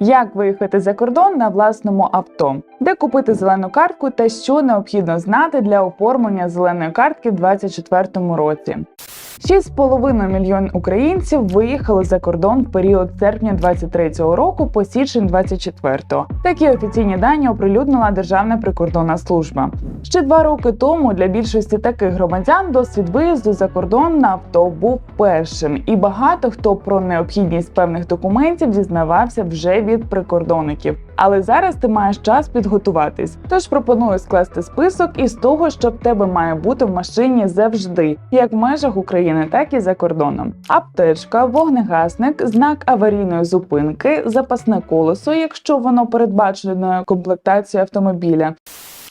Як виїхати за кордон на власному авто, де купити зелену картку та що необхідно знати для оформлення зеленої картки в 2024 році. 6,5 мільйон українців виїхали за кордон в період серпня 23 року по січень 24. Такі офіційні дані оприлюднила Державна прикордонна служба. Ще два роки тому для більшості таких громадян досвід виїзду за кордон на авто був першим, і багато хто про необхідність певних документів дізнавався вже від прикордонників. Але зараз ти маєш час підготуватись. Тож пропоную скласти список із того, що в тебе має бути в машині завжди, як в межах України, так і за кордоном. Аптечка, вогнегасник, знак аварійної зупинки, запасне колесо, якщо воно передбачено комплектацією автомобіля,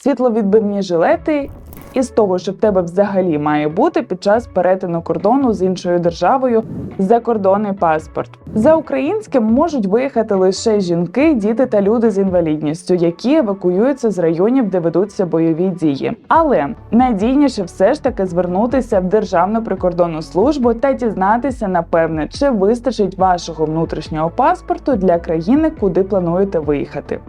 світловідбивні жилети. І з того, що в тебе взагалі має бути під час перетину кордону з іншою державою закордонний паспорт. За українським можуть виїхати лише жінки, діти та люди з інвалідністю, які евакуюються з районів, де ведуться бойові дії. Але найдійніше все ж таки звернутися в Державну прикордонну службу та дізнатися, напевне, чи вистачить вашого внутрішнього паспорту для країни, куди плануєте виїхати.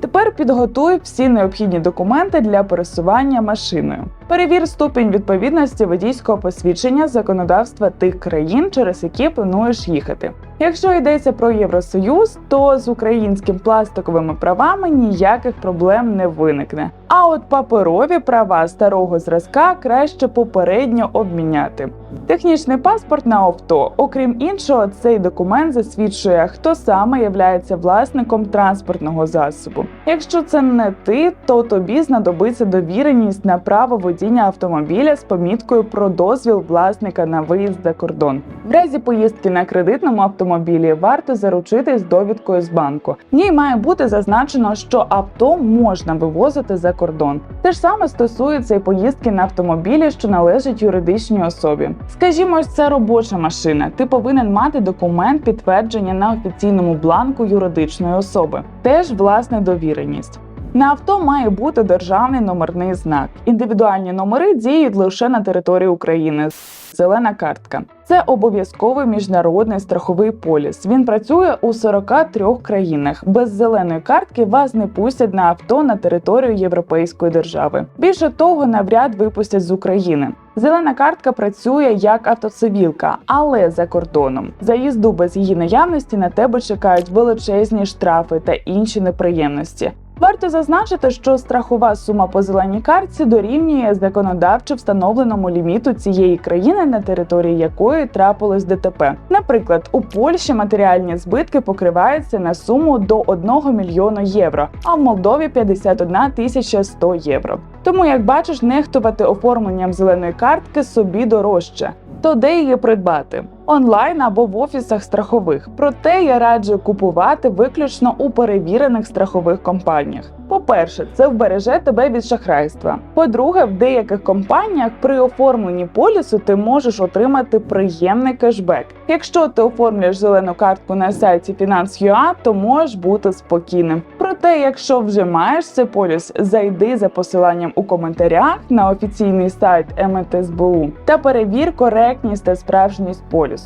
Тепер підготуй всі необхідні документи для пересування машиною. Перевір ступінь відповідності водійського посвідчення законодавства тих країн, через які плануєш їхати. Якщо йдеться про Євросоюз, то з українським пластиковими правами ніяких проблем не виникне. А от паперові права старого зразка краще попередньо обміняти. Технічний паспорт на авто, окрім іншого, цей документ засвідчує, хто саме являється власником транспортного засобу. Якщо це не ти, то тобі знадобиться довіреність на право водіння автомобіля з поміткою про дозвіл власника на виїзд за кордон. В разі поїздки на кредитному автомобілі варто заручитись довідкою з банку. В ній має бути зазначено, що авто можна вивозити за кордон. Те ж саме стосується і поїздки на автомобілі, що належать юридичній особі. Скажімо, це робоча машина. Ти повинен мати документ підтвердження на офіційному бланку юридичної особи. Теж власне довіреність. На авто має бути державний номерний знак. Індивідуальні номери діють лише на території України. Зелена картка це обов'язковий міжнародний страховий поліс. Він працює у 43 країнах. Без зеленої картки вас не пустять на авто на територію європейської держави. Більше того, навряд випустять з України. Зелена картка працює як автоцивілка, але за кордоном. За їзду без її наявності на тебе чекають величезні штрафи та інші неприємності. Варто зазначити, що страхова сума по зеленій картці дорівнює законодавчо встановленому ліміту цієї країни, на території якої трапилось ДТП. Наприклад, у Польщі матеріальні збитки покриваються на суму до 1 мільйона євро, а в Молдові 51 тисяча 100 євро. Тому, як бачиш, нехтувати оформленням зеленої картки собі дорожче. То де її придбати? Онлайн або в офісах страхових. Проте я раджу купувати виключно у перевірених страхових компаніях. По-перше, це вбереже тебе від шахрайства. По-друге, в деяких компаніях при оформленні полісу ти можеш отримати приємний кешбек. Якщо ти оформлюєш зелену картку на сайті Finance.ua, то можеш бути спокійним. Проте, якщо вже маєш цей поліс, зайди за посиланням у коментарях на офіційний сайт МТСБУ та перевір коректність та справжність полісу.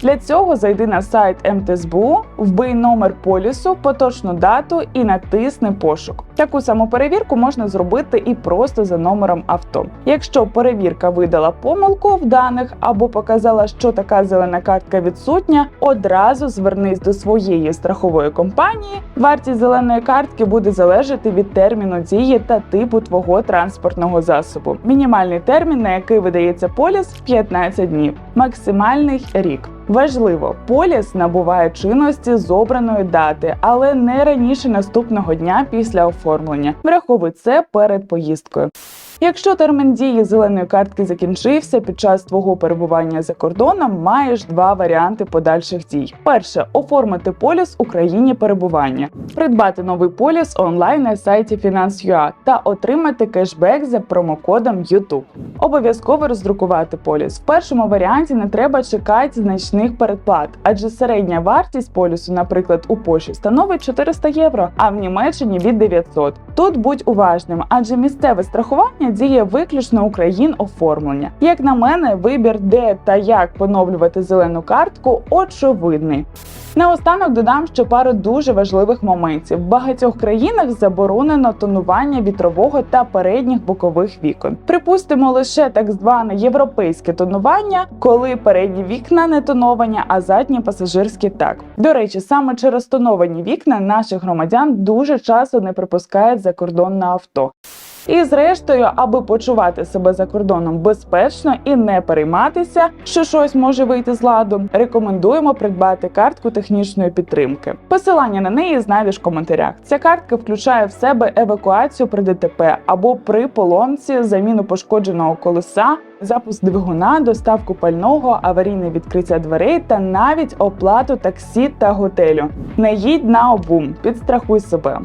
Для цього зайди на сайт МТСБУ, вбий номер полісу, поточну дату і натисни пошук. Таку саму перевірку можна зробити і просто за номером авто. Якщо перевірка видала помилку в даних або показала, що така зелена картка відсутня, одразу звернись до своєї страхової компанії. Вартість зеленої картки буде залежати від терміну дії та типу твого транспортного засобу. Мінімальний термін, на який видається поліс 15 днів, максимальний рік. Важливо, поліс набуває чинності з обраної дати, але не раніше наступного дня після оформлення. Враховуй це перед поїздкою. Якщо термін дії зеленої картки закінчився під час твого перебування за кордоном, маєш два варіанти подальших дій: перше оформити поліс у країні перебування, придбати новий поліс онлайн на сайті Finance.ua та отримати кешбек за промокодом YouTube. Обов'язково роздрукувати поліс. В першому варіанті не треба чекати значних передплат, адже середня вартість полісу, наприклад, у Польщі становить 400 євро, а в Німеччині від 900. Тут будь уважним, адже місцеве страхування діє виключно у оформлення. Як на мене, вибір, де та як поновлювати зелену картку, очевидний. Наостанок додам ще пару дуже важливих моментів. В багатьох країнах заборонено тонування вітрового та передніх бокових вікон. Припустимо лише так зване європейське тонування, коли передні вікна не тоновані, а задні пасажирські так. До речі, саме через тоновані вікна наших громадян дуже часто не припускають за кордон на авто. І зрештою, аби почувати себе за кордоном безпечно і не перейматися, що щось може вийти з ладу, рекомендуємо придбати картку технічної підтримки. Посилання на неї знайдеш в коментарях. Ця картка включає в себе евакуацію при ДТП або при поломці, заміну пошкодженого колеса, запуск двигуна, доставку пального, аварійне відкриття дверей та навіть оплату таксі та готелю. Не їдь на обум, підстрахуй себе.